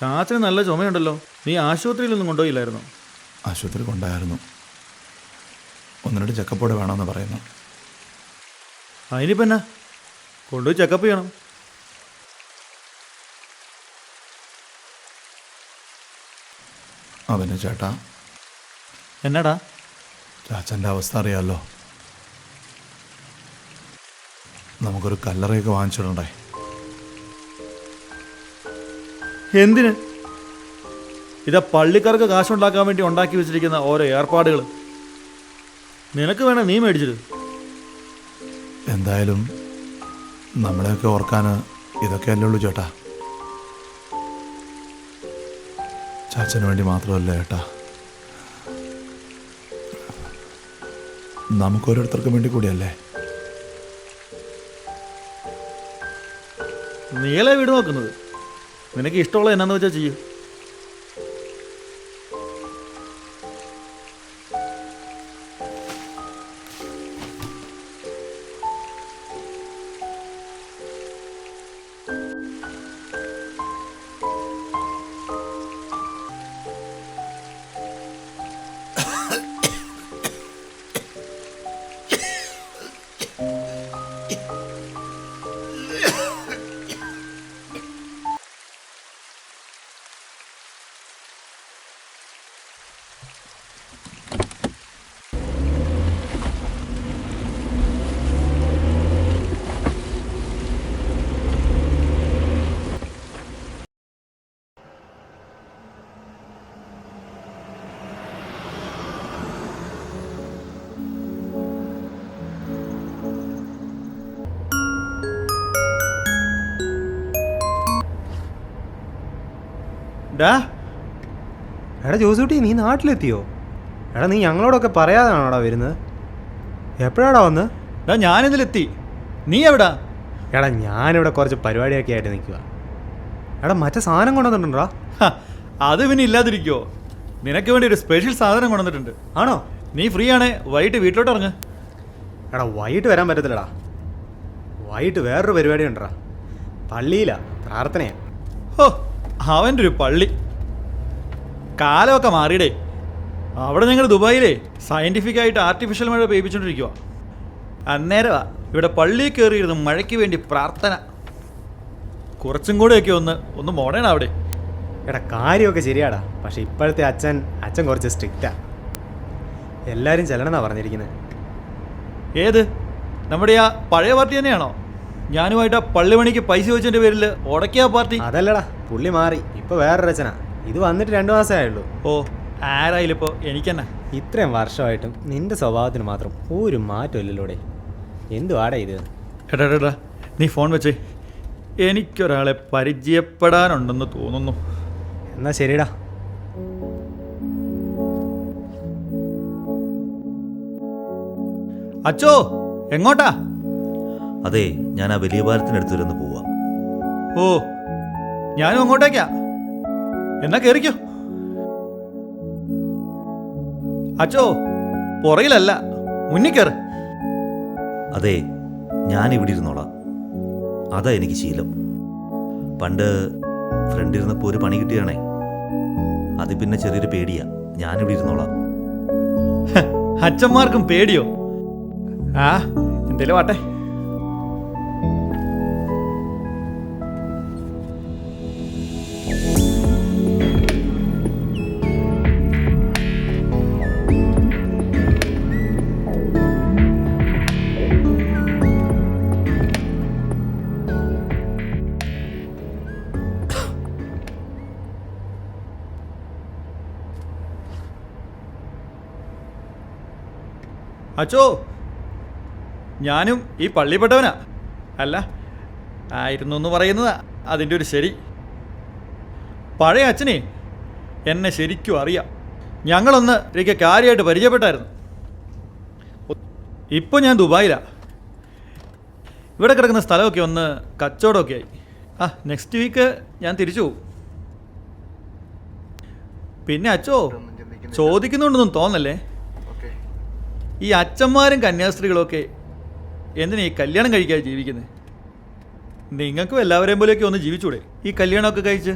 ചാച്ചന് നല്ല ചുമയുണ്ടല്ലോ. നീ ആശുപത്രിയിലൊന്നും കൊണ്ടുപോയില്ലായിരുന്നു? ആശുപത്രി കൊണ്ടായിരുന്നു. ഒന്ന് രണ്ട് ചെക്കപ്പോടെ വേണമെന്ന് പറയുന്നു. അതിനിപ്പന്നെ കൊണ്ടുപോയി ചെക്കപ്പ് ചെയ്യണം. അവന് ചേട്ടാ. എന്നാടാ? ചാച്ചന്റെ അവസ്ഥ അറിയാമല്ലോ നമുക്കൊരു കല്ലറയൊക്കെ വാങ്ങിച്ചിടണ്ടേ? എന്തിന്? ഇതാ പള്ളിക്കാർക്ക് കാശുണ്ടാക്കാൻ വേണ്ടി ഉണ്ടാക്കി വെച്ചിരിക്കുന്ന ഓരോ ഏർപ്പാടുകൾ. നിനക്ക് വേണേ നീ മേടിച്ചിട്ട് എന്തായാലും നമ്മളെയൊക്കെ ഓർക്കാൻ ഇതൊക്കെയല്ലേ ഉള്ളൂ ചേട്ടാ. ചാച്ചന് വേണ്ടി മാത്രമല്ല ചേട്ടാ. നമുക്ക് ഓരോരുത്തർക്കും വേണ്ടി കൂടിയല്ലേ? നീളെ വീട് നോക്കുന്നത്. നിനക്ക് ഇഷ്ടമുള്ള എന്നാന്ന് വെച്ചാൽ ചെയ്യൂ. എടാ. ജോസൂട്ടി നീ നാട്ടിലെത്തിയോ? എടാ നീ ഞങ്ങളോടൊക്കെ പറയാതാണോടാ വരുന്നത്? എപ്പോഴാടാ വന്ന്? എടാ ഞാനിതിലെത്തി. നീ എവിടാ? എടാ ഞാനിവിടെ കുറച്ച് പരിപാടിയൊക്കെ ആയിട്ട് നിൽക്കുക എടാ മറ്റേ സാധനം കൊണ്ടുവന്നിട്ടുണ്ടോ? അത് പിന്നെ ഇല്ലാതിരിക്കുമോ നിനക്ക് വേണ്ടി ഒരു സ്പെഷ്യൽ സാധനം കൊണ്ടുവന്നിട്ടുണ്ട്. ആണോ? നീ ഫ്രീ ആണേ വൈകിട്ട് വീട്ടിലോട്ട് ഇറങ്ങ്. എടാ വൈകിട്ട് വരാൻ പറ്റത്തില്ലടാ. വൈകിട്ട് വേറൊരു പരിപാടി ഉണ്ടടാ. പള്ളിയിലാ പ്രാർത്ഥനയാ. ഹോ അവന്റെ ഒരു പള്ളി. കാലമൊക്കെ മാറിയിടേ. അവിടെ ഞങ്ങൾ ദുബായിലേ സയന്റിഫിക് ആയിട്ട് ആർട്ടിഫിഷ്യൽ മഴ പെയ്പ്പിച്ചുകൊണ്ടിരിക്കുക അന്നേരമാ ഇവിടെ പള്ളിയിൽ കയറിയിരുന്നു മഴയ്ക്ക് വേണ്ടി പ്രാർത്ഥന. കുറച്ചും കൂടെയൊക്കെ ഒന്ന് ഒന്ന് മോഡേൺ അവിടെ എടാ കാര്യമൊക്കെ ശരിയാടാ. പക്ഷെ ഇപ്പോഴത്തെ അച്ഛൻ അച്ഛൻ കുറച്ച് സ്ട്രിക്റ്റാ. എല്ലാവരും ചെല്ലണമെന്നാണ് പറഞ്ഞിരിക്കുന്നത് ഏത്? നമ്മുടെ ആ പഴയ പാർട്ടി തന്നെയാണോ? ഞാനുമായിട്ട് ആ പള്ളി പണിക്ക് പൈസ വെച്ചതിന്റെ പേരിൽ ഉടക്കിയ പാർട്ടി. അതല്ലടാ പുള്ളി മാറി. ഇപ്പൊ വേറെ രചന. ഇത് വന്നിട്ട് രണ്ടു മാസമേ ആയുള്ളൂ ഓ ആരായാലിപ്പോ എനിക്കെന്നാ. ഇത്രയും വർഷമായിട്ടും നിന്റെ സ്വഭാവത്തിന് മാത്രം ഒരു മാറ്റം ഇല്ലല്ലോടെ എന്തുവാടാ ഇത്? എടാ നീ ഫോൺ വെച്ചേ. എനിക്കൊരാളെ പരിചയപ്പെടാനുണ്ടെന്ന് തോന്നുന്നു. എന്നാ ശരിടാ. അച്ചോ എങ്ങോട്ടാ? അതെ ഞാൻ ആ വലിയ പാലത്തിനടുത്ത് വരെ ഒന്ന് പോവാ. ഓ ഞാനും അങ്ങോട്ടേക്കാ. എന്നാ കേറിക്കോ. അച്ചോ പുറയിലല്ല മുന്നിൽ കയറ് അതെ ഞാൻ ഇവിടെ ഇരുന്നോളാം. അതാ എനിക്ക് ശീലം. പണ്ട് ഫ്രണ്ട് ഇരുന്നപ്പോൾ ഒരു പണി കിട്ടിയാണേ അത് പിന്നെ ചെറിയൊരു പേടിയാ. ഞാനിവിടെ ഇരുന്നോളാം. അച്ഛന്മാർക്കും പേടിയോ? ആ എന്തേലും ആട്ടെ അച്ചോ ഞാനും ഈ പള്ളിപ്പെട്ടവനാ. അല്ല ആയിരുന്നു എന്ന് പറയുന്നത് അതിന്റെ ഒരു ശരി. പഴയ അച്ഛനെ എന്നെ ശരിക്കും അറിയാം. ഞങ്ങളൊന്ന് എനിക്ക് കാര്യമായിട്ട് പരിചയപ്പെട്ടായിരുന്നു. ഇപ്പോൾ ഞാൻ ദുബായിലാ. ഇവിടെ കിടക്കുന്ന സ്ഥലമൊക്കെ ഒന്ന് കച്ചവടമൊക്കെ ആയി. ആ നെക്സ്റ്റ് വീക്ക് ഞാൻ തിരിച്ചു പോകും പിന്നെ അച്ചോ ചോദിക്കുന്നുണ്ടെന്നും തോന്നല്ലേ? ഈ അച്ഛന്മാരും കന്യാസ്ത്രീകളൊക്കെ എന്തിനാ ഈ കല്യാണം കഴിക്കാതെ ജീവിക്കുന്നത് നിങ്ങൾക്കും എല്ലാവരെയും പോലെയൊക്കെ ഒന്ന് ജീവിച്ചൂടെ? ഈ കല്യാണമൊക്കെ കഴിച്ച്?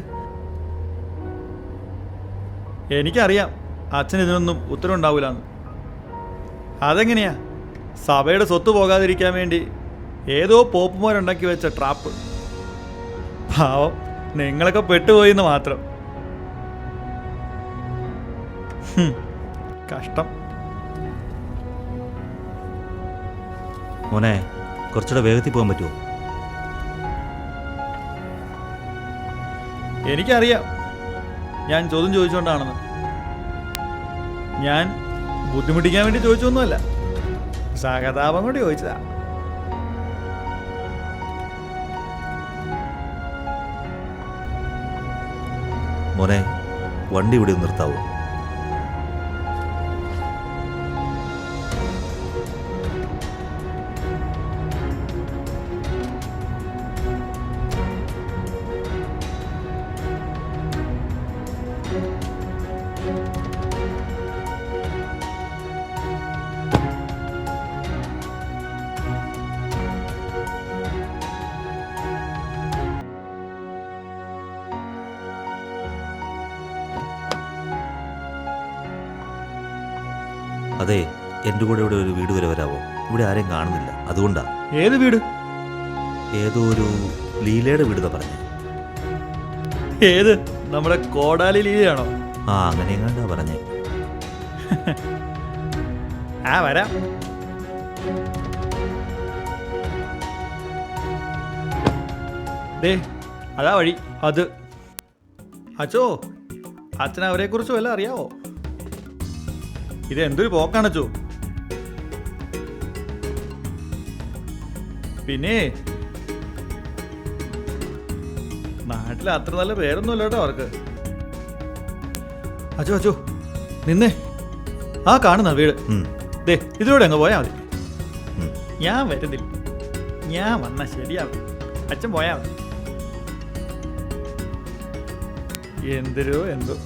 എനിക്കറിയാം അച്ഛൻ ഇതിനൊന്നും ഉത്തരവുണ്ടാവില്ലെന്ന് അതെങ്ങനെയാ? സഭയുടെ സ്വത്ത് പോകാതിരിക്കാൻ വേണ്ടി ഏതോ പോപ്പുമാരുണ്ടാക്കി വെച്ച ട്രാപ്പ്. പാവം നിങ്ങളൊക്കെ പെട്ടുപോയി എന്ന് മാത്രം കഷ്ടം. മോനെ കുറച്ചുകൂടെ വേഗത്തിൽ പോകാൻ പറ്റുമോ? എനിക്കറിയാം. ഞാൻ ചോദ്യം ചോദിച്ചുകൊണ്ടാണെന്ന്. ഞാൻ ബുദ്ധിമുട്ടിക്കാൻ വേണ്ടി ചോദിച്ചൊന്നുമല്ല. സഹതാപം കൂടി ചോദിച്ചതാ. മോനെ വണ്ടി ഇവിടെ നിർത്താവോ? അതെ എന്റെ കൂടെ ഇവിടെ ഒരു വീട് വരെ വരാവോ? ഇവിടെ ആരെയും കാണുന്നില്ല. അതുകൊണ്ടാ. ഏത് വീട്? ഏതോ ഒരു ലീലയുടെ വീട് പറഞ്ഞു. ഏത്? നമ്മുടെ കോടാലി ലീലയാണോ? ആ അങ്ങനെ എങ്ങാണ്ടാ പറഞ്ഞേ. ആ വരാം. ദേ അതാ വഴി. അത്. അച്ചോ അച്ഛൻ അവരെ കുറിച്ച് വല്ല അറിയാവോ? ഇത് എന്തൊരു പോക്കാണച്ചോ പിന്നെ നാട്ടിൽ അത്ര നല്ല പേരൊന്നും ഇല്ല കേട്ടോ അവർക്ക്. അച്ചോ അച്ചോ നിന്നേ. ആ കാണുന്ന വീട്. ദേ ഇതിലൂടെ അങ്ങ് പോയാൽ മതി. ഞാൻ വരുന്നില്ല. ഞാൻ വന്ന ശരിയാവും. അച്ഛൻ പോയാ മതി. എന്തിരോ എന്തോ.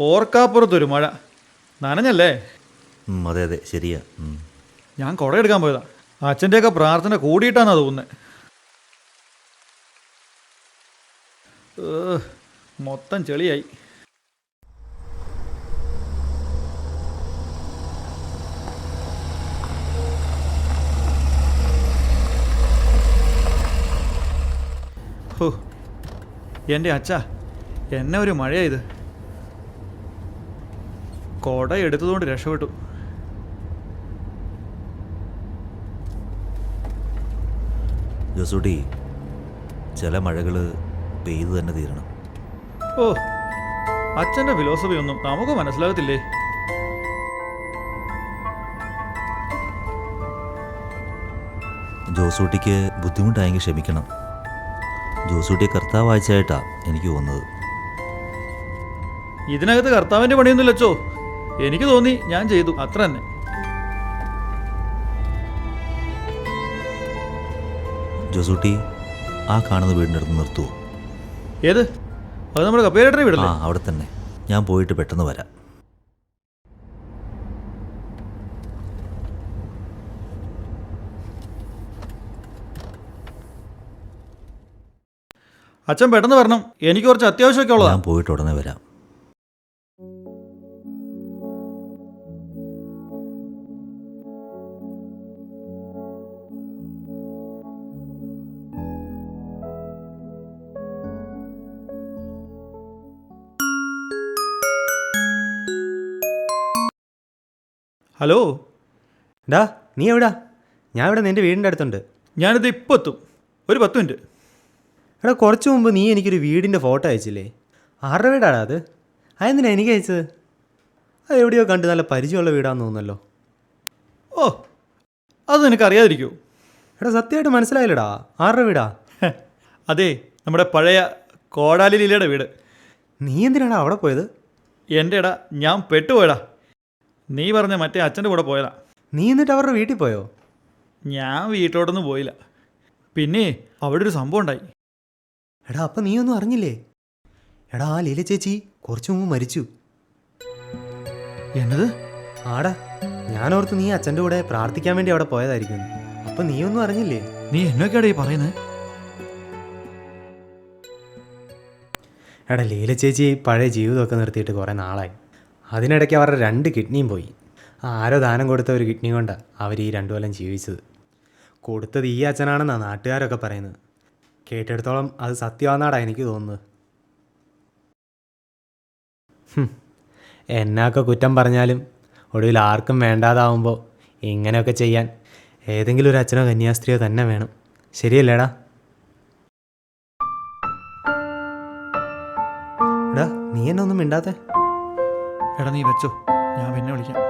ഓർക്കാപ്പുറത്തൊരു മഴ. നനഞ്ഞല്ലേ? അതെ അതെ ശരിയാ. ഞാൻ കുട എടുക്കാൻ പോയതാ. അച്ഛന്റെയൊക്കെ പ്രാർത്ഥന കൂടിയിട്ടാന്നാ തോന്നുന്നത് മൊത്തം ചെളിയായി. എന്റെ അച്ഛ എന്നെ ഒരു മഴയായത് കുട എടുത്തതുകൊണ്ട് രക്ഷപ്പെട്ടു. ജോസൂട്ടി ചില മഴകൾ പെയ്തു തന്നെ തീരണം. ഓ അച്ഛന്റെ ഫിലോസഫി ഒന്നും നമുക്ക് മനസ്സിലാകത്തില്ലേ? ജോസൂട്ടിക്ക് ബുദ്ധിമുട്ടായെങ്കിൽ ക്ഷമിക്കണം. ജോസൂട്ടിയെ കർത്താവ് വായിച്ചായിട്ടാ എനിക്ക് തോന്നുന്നത്. ഇതിനകത്ത് കർത്താവിന്റെ പണിയൊന്നുമില്ല അച്ചോ എനിക്ക് തോന്നി ഞാൻ ചെയ്തു. അത്ര തന്നെ. ജോസൂട്ടി ആ കാണുന്ന വീടിന്റെ അടുത്ത് നിർത്തുവോ ഏത്? അത് നമ്മുടെ കപ്പേരേട്ടനെ ആ അവിടെ തന്നെ. ഞാൻ പോയിട്ട് പെട്ടെന്ന് വരാം. അച്ഛൻ പെട്ടെന്ന് വരണം. എനിക്ക് കുറച്ച് അത്യാവശ്യമൊക്കെ ഉള്ളതാണ് ഞാൻ പോയിട്ട് ഉടനെ വരാം. ഹലോ. ഡാ നീ എവിടാ? ഞാൻ ഇവിടെ നിന്റെ വീടിന്റെ അടുത്തുണ്ട്. ഞാനിത് ഇപ്പോൾ എത്തും. ഒരു പത്ത് മിനിറ്റ്. എടാ കുറച്ച് മുമ്പ് നീ എനിക്കൊരു വീടിന്റെ ഫോട്ടോ അയച്ചില്ലേ? ആരുടെ വീടാടാ അത്? അതെന്തിനാ എനിക്ക് അയച്ചത്? അത് എവിടെയോ കണ്ട് നല്ല പരിചയമുള്ള വീടാന്ന് തോന്നുന്നല്ലോ. ഓ അത് നിനക്ക് അറിയാതിരിക്കൂ എടാ സത്യമായിട്ട് മനസ്സിലായില്ലടാ. ആരുടെ വീടാ? അതെ നമ്മുടെ പഴയ കോടാലി ലീലയുടെ വീട്. നീ എന്തിനാടാ അവിടെ പോയത്? എന്റെ എടാ ഞാൻ പെട്ടുപോയടാ. നീ പറഞ്ഞ മറ്റേ അച്ഛന്റെ കൂടെ പോയതാ. നീ എന്നിട്ട് അവരുടെ വീട്ടിൽ പോയോ? ഞാൻ വീട്ടിലോട്ടൊന്നും പോയില്ല. പിന്നെ അവിടെ ഒരു സംഭവം ഉണ്ടായി. എടാ അപ്പം നീ ഒന്നും അറിഞ്ഞില്ലേ? എടാ ആ ലീല ചേച്ചി കുറച്ചു മുമ്പ് മരിച്ചു. എന്നത്? ആടാ ഞാനോർത്ത് നീ അച്ഛന്റെ കൂടെ പ്രാർത്ഥിക്കാൻ വേണ്ടി അവിടെ പോയതായിരിക്കും. അപ്പം നീ ഒന്നും അറിഞ്ഞില്ലേ? നീ എന്നൊക്കെയാടേ ഈ പറയുന്നത് എടാ ലീല ചേച്ചി പഴയ ജീവിതമൊക്കെ നിർത്തിയിട്ട് കുറേ നാളായി. അതിനിടയ്ക്ക് അവരുടെ രണ്ട് കിഡ്നിയും പോയി. ആരോ ദാനം കൊടുത്ത ഒരു കിഡ്നി കൊണ്ടാണ് അവർ ഈ രണ്ടു കൊല്ലം ജീവിച്ചത്. കൊടുത്തത് ഈ അച്ഛനാണെന്നാണ് നാട്ടുകാരൊക്കെ പറയുന്നത്. കേട്ടെടുത്തോളം അത് സത്യമാണെന്നാടാ എനിക്ക് തോന്നുന്നത്. എന്നൊക്കെ കുറ്റം പറഞ്ഞാലും ഒടുവിൽ ആർക്കും വേണ്ടാതാവുമ്പോൾ ഇങ്ങനെയൊക്കെ ചെയ്യാൻ ഏതെങ്കിലും ഒരു അച്ഛനോ കന്യാസ്ത്രീയോ തന്നെ വേണം. ശരിയല്ലേടാ? എടാ നീ എന്നെ ഒന്നും മിണ്ടാത്തെ? എടാ നീ വെച്ചോ. ഞാൻ പിന്നെ വിളിക്കാം.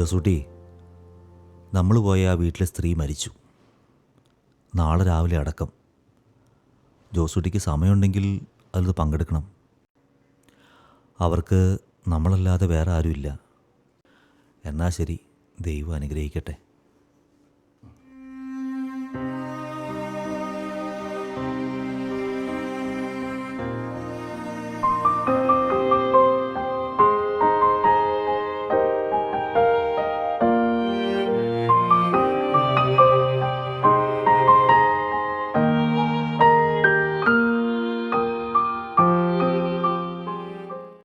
ജോസൂട്ടി നമ്മൾ പോയ ആ വീട്ടിലെ സ്ത്രീ മരിച്ചു. നാളെ രാവിലെ അടക്കം. ജോസൂട്ടിക്ക് സമയമുണ്ടെങ്കിൽ അതിൽ പങ്കെടുക്കണം. അവർക്ക് നമ്മളല്ലാതെ വേറെ ആരുമില്ല. എന്നാൽ ശരി ദൈവം അനുഗ്രഹിക്കട്ടെ.